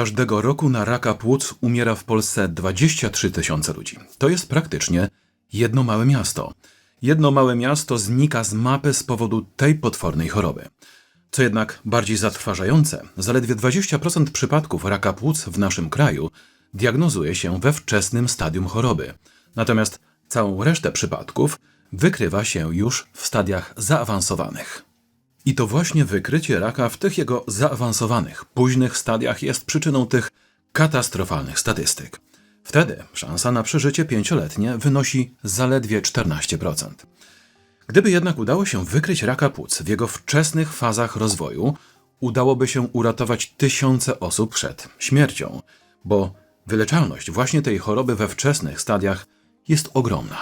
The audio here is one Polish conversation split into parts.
Każdego roku na raka płuc umiera w Polsce 23 tysiące ludzi. To jest praktycznie jedno małe miasto. Jedno małe miasto znika z mapy z powodu tej potwornej choroby. Co jednak bardziej zatrważające, zaledwie 20% przypadków raka płuc w naszym kraju diagnozuje się we wczesnym stadium choroby. Natomiast całą resztę przypadków wykrywa się już w stadiach zaawansowanych. I to właśnie wykrycie raka w tych jego zaawansowanych, późnych stadiach jest przyczyną tych katastrofalnych statystyk. Wtedy szansa na przeżycie pięcioletnie wynosi zaledwie 14%. Gdyby jednak udało się wykryć raka płuc w jego wczesnych fazach rozwoju, udałoby się uratować tysiące osób przed śmiercią, bo wyleczalność właśnie tej choroby we wczesnych stadiach jest ogromna.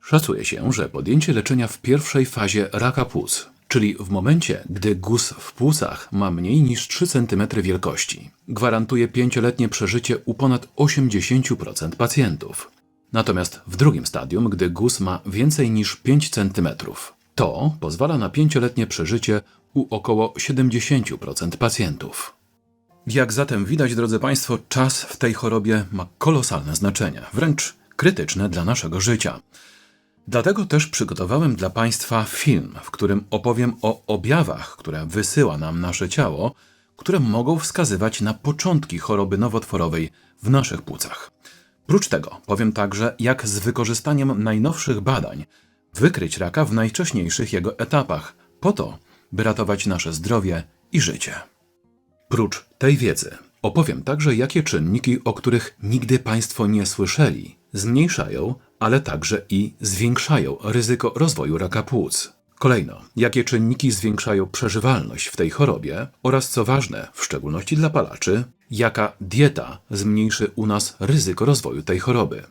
Szacuje się, że podjęcie leczenia w pierwszej fazie raka płuc, czyli w momencie, gdy guz w płucach ma mniej niż 3 cm wielkości, gwarantuje pięcioletnie przeżycie u ponad 80% pacjentów. Natomiast w drugim stadium, gdy guz ma więcej niż 5 cm, to pozwala na pięcioletnie przeżycie u około 70% pacjentów. Jak zatem widać, drodzy Państwo, czas w tej chorobie ma kolosalne znaczenie, wręcz krytyczne dla naszego życia. Dlatego też przygotowałem dla Państwa film, w którym opowiem o objawach, które wysyła nam nasze ciało, które mogą wskazywać na początki choroby nowotworowej w naszych płucach. Prócz tego powiem także, jak z wykorzystaniem najnowszych badań wykryć raka w najwcześniejszych jego etapach, po to, by ratować nasze zdrowie i życie. Prócz tej wiedzy opowiem także, jakie czynniki, o których nigdy Państwo nie słyszeli, zmniejszają, ale także i zwiększają ryzyko rozwoju raka płuc. Kolejno, jakie czynniki zwiększają przeżywalność w tej chorobie oraz co ważne, w szczególności dla palaczy, jaka dieta zmniejszy u nas ryzyko rozwoju tej choroby.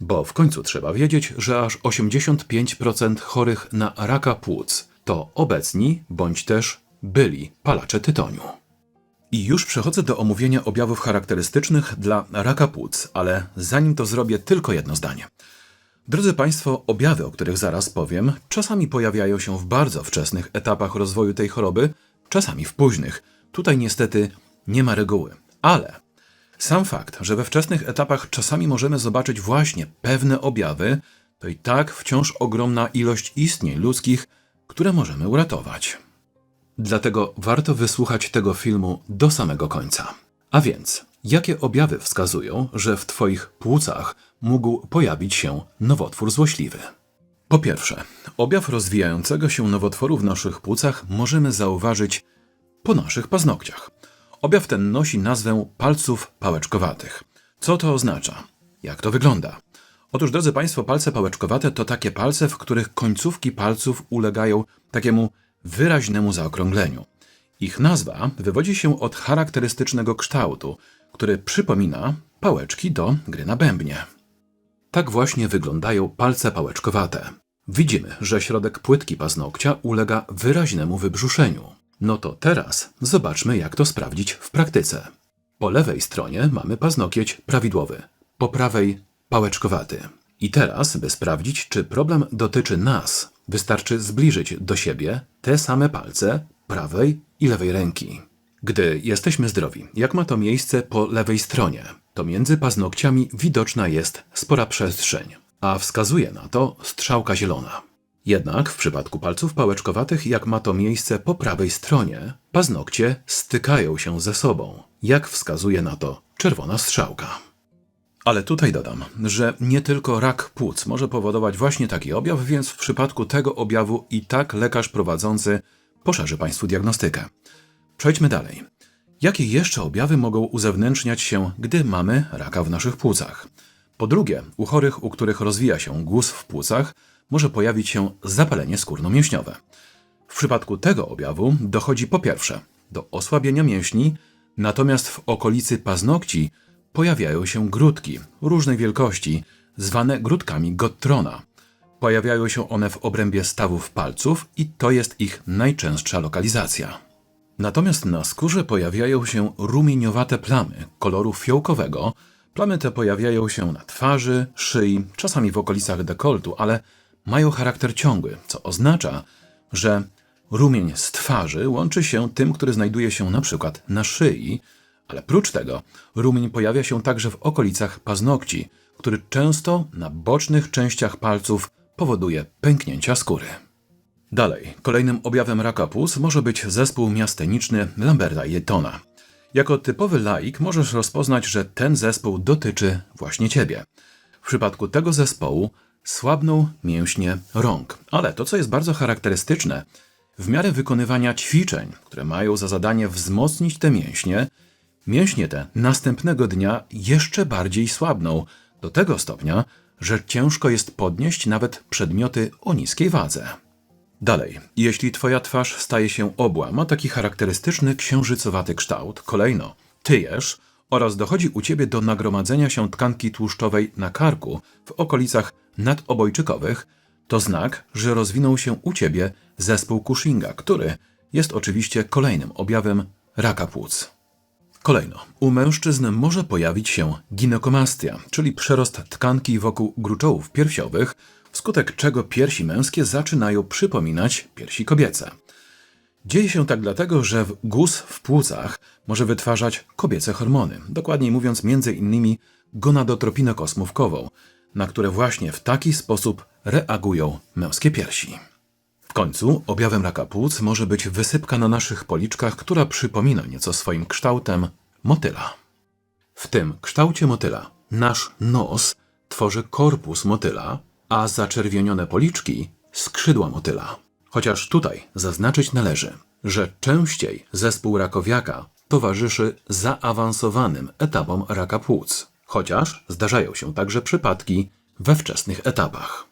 Bo w końcu trzeba wiedzieć, że aż 85% chorych na raka płuc to obecni bądź też byli palacze tytoniu. I już przechodzę do omówienia objawów charakterystycznych dla raka płuc, ale zanim to zrobię, tylko jedno zdanie. Drodzy Państwo, objawy, o których zaraz powiem, czasami pojawiają się w bardzo wczesnych etapach rozwoju tej choroby, czasami w późnych. Tutaj niestety nie ma reguły. Ale sam fakt, że we wczesnych etapach czasami możemy zobaczyć właśnie pewne objawy, to i tak wciąż ogromna ilość istnień ludzkich, które możemy uratować. Dlatego warto wysłuchać tego filmu do samego końca. A więc, jakie objawy wskazują, że w Twoich płucach mógł pojawić się nowotwór złośliwy? Po pierwsze, objaw rozwijającego się nowotworu w naszych płucach możemy zauważyć po naszych paznokciach. Objaw ten nosi nazwę palców pałeczkowatych. Co to oznacza? Jak to wygląda? Otóż, drodzy Państwo, palce pałeczkowate to takie palce, w których końcówki palców ulegają takiemu wyraźnemu zaokrągleniu. Ich nazwa wywodzi się od charakterystycznego kształtu, który przypomina pałeczki do gry na bębnie. Tak właśnie wyglądają palce pałeczkowate. Widzimy, że środek płytki paznokcia ulega wyraźnemu wybrzuszeniu. No to teraz zobaczmy, jak to sprawdzić w praktyce. Po lewej stronie mamy paznokieć prawidłowy, po prawej pałeczkowaty. I teraz, by sprawdzić, czy problem dotyczy nas, wystarczy zbliżyć do siebie te same palce prawej i lewej ręki. Gdy jesteśmy zdrowi, jak ma to miejsce po lewej stronie, to między paznokciami widoczna jest spora przestrzeń, a wskazuje na to strzałka zielona. Jednak w przypadku palców pałeczkowatych, jak ma to miejsce po prawej stronie, paznokcie stykają się ze sobą, jak wskazuje na to czerwona strzałka. Ale tutaj dodam, że nie tylko rak płuc może powodować właśnie taki objaw, więc w przypadku tego objawu i tak lekarz prowadzący poszerzy Państwu diagnostykę. Przejdźmy dalej. Jakie jeszcze objawy mogą uzewnętrzniać się, gdy mamy raka w naszych płucach? Po drugie, u chorych, u których rozwija się guz w płucach, może pojawić się zapalenie skórno-mięśniowe. W przypadku tego objawu dochodzi po pierwsze do osłabienia mięśni, natomiast w okolicy paznokci pojawiają się grudki różnej wielkości, zwane grudkami Gottrona. Pojawiają się one w obrębie stawów palców i to jest ich najczęstsza lokalizacja. Natomiast na skórze pojawiają się rumieniowate plamy koloru fiołkowego. Plamy te pojawiają się na twarzy, szyi, czasami w okolicach dekoltu, ale mają charakter ciągły, co oznacza, że rumień z twarzy łączy się tym, który znajduje się na przykład na szyi, Ale prócz tego rumień pojawia się także w okolicach paznokci, który często na bocznych częściach palców powoduje pęknięcia skóry. Dalej, kolejnym objawem raka płuc może być zespół miasteniczny Lamberta Yetona. Jako typowy laik możesz rozpoznać, że ten zespół dotyczy właśnie ciebie. W przypadku tego zespołu słabną mięśnie rąk. Ale to, co jest bardzo charakterystyczne, w miarę wykonywania ćwiczeń, które mają za zadanie wzmocnić te mięśnie, mięśnie te następnego dnia jeszcze bardziej słabną, do tego stopnia, że ciężko jest podnieść nawet przedmioty o niskiej wadze. Dalej, jeśli twoja twarz staje się obła, ma taki charakterystyczny księżycowaty kształt, kolejno. Tyjesz oraz dochodzi u ciebie do nagromadzenia się tkanki tłuszczowej na karku w okolicach nadobojczykowych, to znak, że rozwinął się u ciebie zespół Cushinga, który jest oczywiście kolejnym objawem raka płuc. Kolejno, u mężczyzn może pojawić się ginekomastia, czyli przerost tkanki wokół gruczołów piersiowych, wskutek czego piersi męskie zaczynają przypominać piersi kobiece. Dzieje się tak dlatego, że guz w płucach może wytwarzać kobiece hormony, dokładniej mówiąc innymi gonadotropinę kosmówkową, na które właśnie w taki sposób reagują męskie piersi. W końcu objawem raka płuc może być wysypka na naszych policzkach, która przypomina nieco swoim kształtem motyla. W tym kształcie motyla nasz nos tworzy korpus motyla, a zaczerwienione policzki skrzydła motyla. Chociaż tutaj zaznaczyć należy, że częściej zespół rakowiaka towarzyszy zaawansowanym etapom raka płuc, chociaż zdarzają się także przypadki we wczesnych etapach.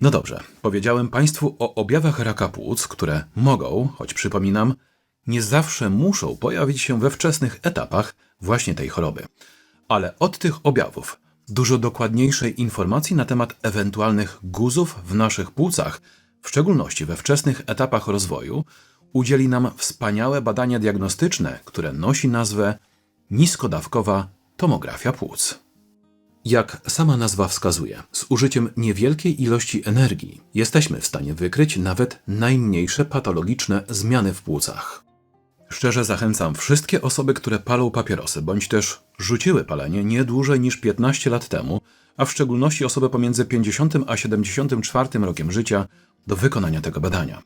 No dobrze, powiedziałem Państwu o objawach raka płuc, które mogą, choć przypominam, nie zawsze muszą pojawić się we wczesnych etapach właśnie tej choroby. Ale od tych objawów dużo dokładniejszej informacji na temat ewentualnych guzów w naszych płucach, w szczególności we wczesnych etapach rozwoju, udzieli nam wspaniałe badanie diagnostyczne, które nosi nazwę niskodawkowa tomografia płuc. Jak sama nazwa wskazuje, z użyciem niewielkiej ilości energii jesteśmy w stanie wykryć nawet najmniejsze patologiczne zmiany w płucach. Szczerze zachęcam wszystkie osoby, które palą papierosy, bądź też rzuciły palenie nie dłużej niż 15 lat temu, a w szczególności osoby pomiędzy 50 a 74 rokiem życia, do wykonania tego badania.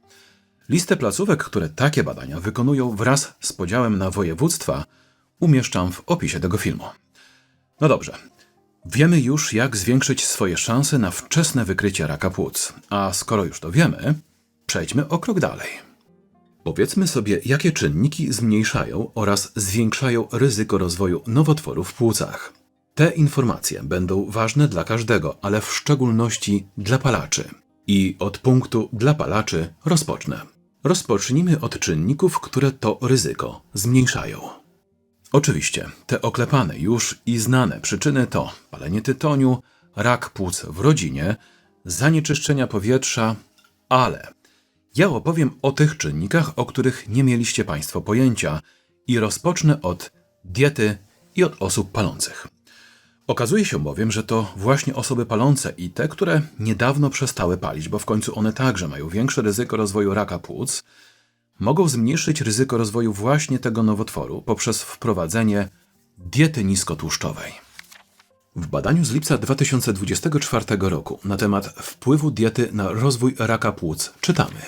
Listę placówek, które takie badania wykonują wraz z podziałem na województwa, umieszczam w opisie tego filmu. No dobrze, Wiemy już, jak zwiększyć swoje szanse na wczesne wykrycie raka płuc. A skoro już to wiemy, przejdźmy o krok dalej. Powiedzmy sobie, jakie czynniki zmniejszają oraz zwiększają ryzyko rozwoju nowotworów w płucach. Te informacje będą ważne dla każdego, ale w szczególności dla palaczy. I od punktu dla palaczy rozpocznę. Rozpocznijmy od czynników, które to ryzyko zmniejszają. Oczywiście, te oklepane już i znane przyczyny to palenie tytoniu, rak płuc w rodzinie, zanieczyszczenia powietrza, ale ja opowiem o tych czynnikach, o których nie mieliście Państwo pojęcia i rozpocznę od diety i od osób palących. Okazuje się bowiem, że to właśnie osoby palące i te, które niedawno przestały palić, bo w końcu one także mają większe ryzyko rozwoju raka płuc, mogą zmniejszyć ryzyko rozwoju właśnie tego nowotworu poprzez wprowadzenie diety niskotłuszczowej. W badaniu z lipca 2024 roku na temat wpływu diety na rozwój raka płuc czytamy: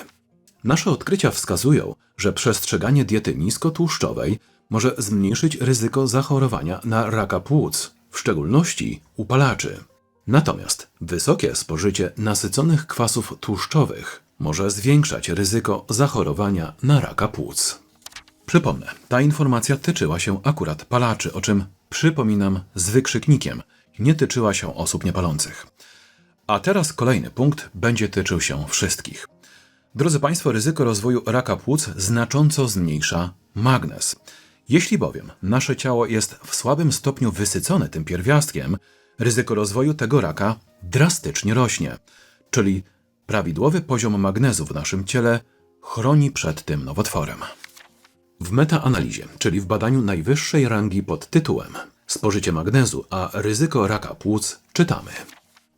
Nasze odkrycia wskazują, że przestrzeganie diety niskotłuszczowej może zmniejszyć ryzyko zachorowania na raka płuc, w szczególności u palaczy. Natomiast wysokie spożycie nasyconych kwasów tłuszczowych może zwiększać ryzyko zachorowania na raka płuc. Przypomnę, ta informacja tyczyła się akurat palaczy, o czym przypominam z wykrzyknikiem, nie tyczyła się osób niepalących. A teraz kolejny punkt będzie tyczył się wszystkich. Drodzy Państwo, ryzyko rozwoju raka płuc znacząco zmniejsza magnez. Jeśli bowiem nasze ciało jest w słabym stopniu wysycone tym pierwiastkiem, ryzyko rozwoju tego raka drastycznie rośnie, czyli Prawidłowy poziom magnezu w naszym ciele chroni przed tym nowotworem. W metaanalizie, czyli w badaniu najwyższej rangi pod tytułem Spożycie magnezu a ryzyko raka płuc, czytamy.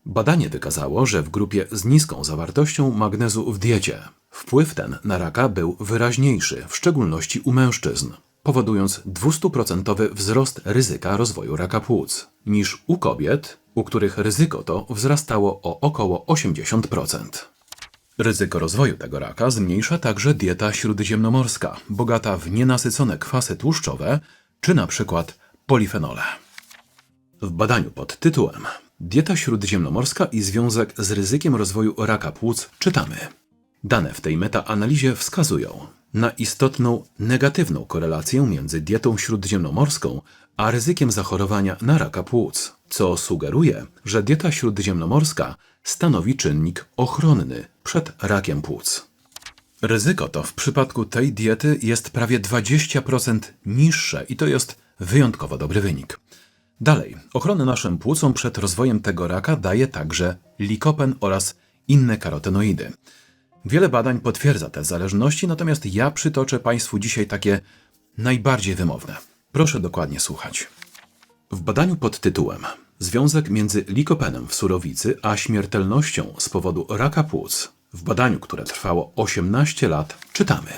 Badanie wykazało, że w grupie z niską zawartością magnezu w diecie wpływ ten na raka był wyraźniejszy, w szczególności u mężczyzn. Powodując 200% wzrost ryzyka rozwoju raka płuc, niż u kobiet, u których ryzyko to wzrastało o około 80%. Ryzyko rozwoju tego raka zmniejsza także dieta śródziemnomorska, bogata w nienasycone kwasy tłuszczowe czy na przykład polifenole. W badaniu pod tytułem Dieta śródziemnomorska i związek z ryzykiem rozwoju raka płuc czytamy. Dane w tej metaanalizie wskazują na istotną negatywną korelację między dietą śródziemnomorską a ryzykiem zachorowania na raka płuc, co sugeruje, że dieta śródziemnomorska stanowi czynnik ochronny przed rakiem płuc. Ryzyko to w przypadku tej diety jest prawie 20% niższe i to jest wyjątkowo dobry wynik. Dalej, ochronę naszym płucom przed rozwojem tego raka daje także likopen oraz inne karotenoidy. Wiele badań potwierdza te zależności, natomiast ja przytoczę Państwu dzisiaj takie najbardziej wymowne. Proszę dokładnie słuchać. W badaniu pod tytułem Związek między likopenem w surowicy a śmiertelnością z powodu raka płuc, w badaniu, które trwało 18 lat, czytamy.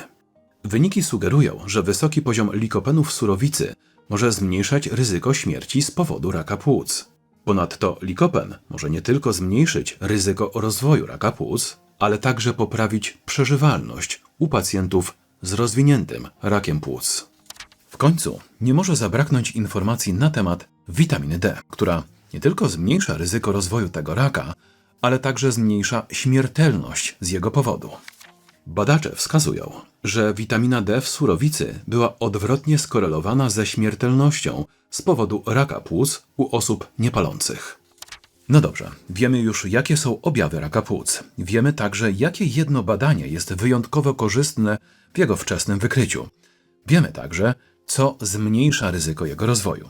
Wyniki sugerują, że wysoki poziom likopenu w surowicy może zmniejszać ryzyko śmierci z powodu raka płuc. Ponadto likopen może nie tylko zmniejszyć ryzyko rozwoju raka płuc, ale także poprawić przeżywalność u pacjentów z rozwiniętym rakiem płuc. W końcu nie może zabraknąć informacji na temat witaminy D, która nie tylko zmniejsza ryzyko rozwoju tego raka, ale także zmniejsza śmiertelność z jego powodu. Badacze wskazują, że witamina D w surowicy była odwrotnie skorelowana ze śmiertelnością z powodu raka płuc u osób niepalących. No dobrze, wiemy już, jakie są objawy raka płuc. Wiemy także, jakie jedno badanie jest wyjątkowo korzystne w jego wczesnym wykryciu. Wiemy także, co zmniejsza ryzyko jego rozwoju.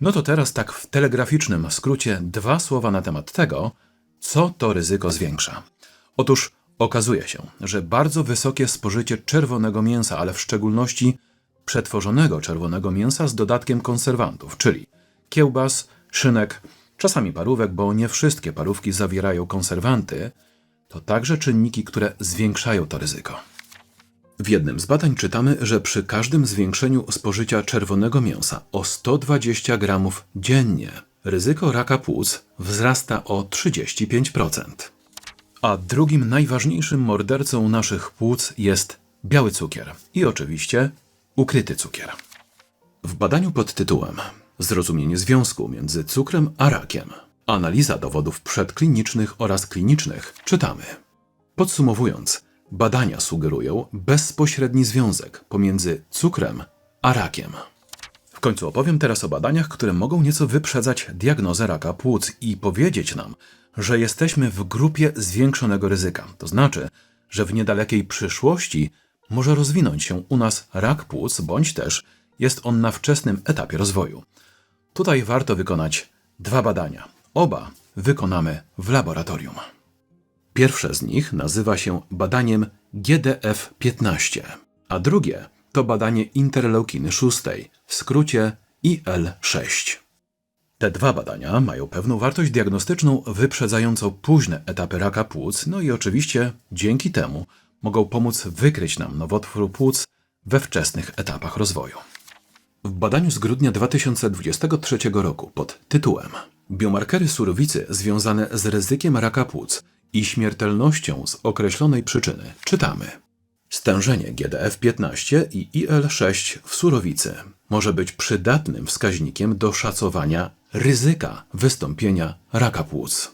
No to teraz tak w telegraficznym skrócie dwa słowa na temat tego, co to ryzyko zwiększa. Otóż okazuje się, że bardzo wysokie spożycie czerwonego mięsa, ale w szczególności przetworzonego czerwonego mięsa z dodatkiem konserwantów, czyli kiełbas, szynek, czasami parówek, bo nie wszystkie parówki zawierają konserwanty, to także czynniki, które zwiększają to ryzyko. W jednym z badań czytamy, że przy każdym zwiększeniu spożycia czerwonego mięsa o 120 gramów dziennie ryzyko raka płuc wzrasta o 35%. A drugim najważniejszym mordercą naszych płuc jest biały cukier i oczywiście ukryty cukier. W badaniu pod tytułem Zrozumienie związku między cukrem a rakiem. Analiza dowodów przedklinicznych oraz klinicznych czytamy. Podsumowując, badania sugerują bezpośredni związek pomiędzy cukrem a rakiem. W końcu opowiem teraz o badaniach, które mogą nieco wyprzedzać diagnozę raka płuc i powiedzieć nam, że jesteśmy w grupie zwiększonego ryzyka. To znaczy, że w niedalekiej przyszłości może rozwinąć się u nas rak płuc, bądź też jest on na wczesnym etapie rozwoju. Tutaj warto wykonać dwa badania. Oba wykonamy w laboratorium. Pierwsze z nich nazywa się badaniem GDF-15, a drugie to badanie interleukiny 6, w skrócie IL-6. Te dwa badania mają pewną wartość diagnostyczną wyprzedzającą późne etapy raka płuc, no i oczywiście dzięki temu mogą pomóc wykryć nam nowotwór płuc we wczesnych etapach rozwoju. W badaniu z grudnia 2023 roku pod tytułem Biomarkery surowicy związane z ryzykiem raka płuc i śmiertelnością z określonej przyczyny czytamy. Stężenie GDF-15 i IL-6 w surowicy może być przydatnym wskaźnikiem do szacowania ryzyka wystąpienia raka płuc.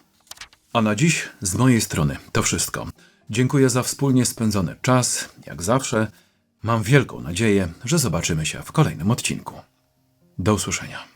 A na dziś z mojej strony to wszystko. Dziękuję za wspólnie spędzony czas. Jak zawsze, mam wielką nadzieję, że zobaczymy się w kolejnym odcinku. Do usłyszenia.